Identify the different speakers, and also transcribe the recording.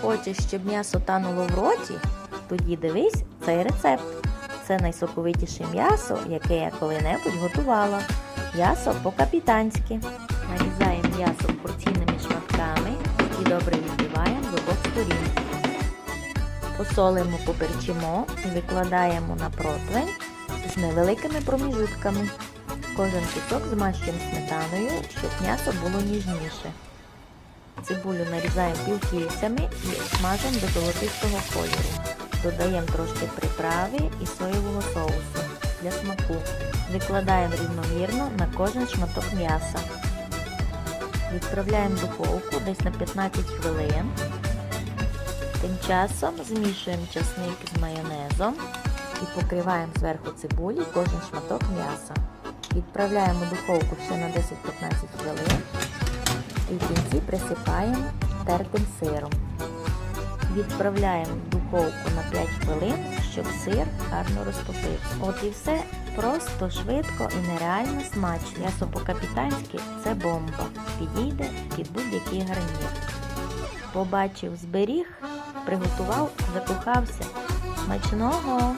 Speaker 1: Хочеш, щоб м'ясо тануло в роті? Тоді дивись цей рецепт. Це найсоковитіше м'ясо, яке я коли-небудь готувала. М'ясо по-капітанськи. Нарізаємо м'ясо порційними шматками і добре відбиваємо з обох сторін. Посолимо, поперчимо і викладаємо на противень з невеликими проміжутками. Кожен кусок змащуємо сметаною, щоб м'ясо було ніжніше. Цибулю нарізаємо півкільцями і смажимо до золотистого кольору. Додаємо трошки приправи і соєвого соусу для смаку. Викладаємо рівномірно на кожен шматок м'яса. Відправляємо в духовку десь на 15 хвилин. Тим часом змішуємо часник з майонезом і покриваємо зверху цибулі кожен шматок м'яса. Відправляємо духовку ще на 10-15 хвилин і в кінці присипаємо тертим сиром. Відправляємо в духовку на 5 хвилин, щоб сир гарно розтопився. От і все просто, швидко і нереально смачно. М'ясо по-капітанськи це бомба. Підійде під будь-який гарнір. Побачив, зберіг, приготував, закохався. Смачного!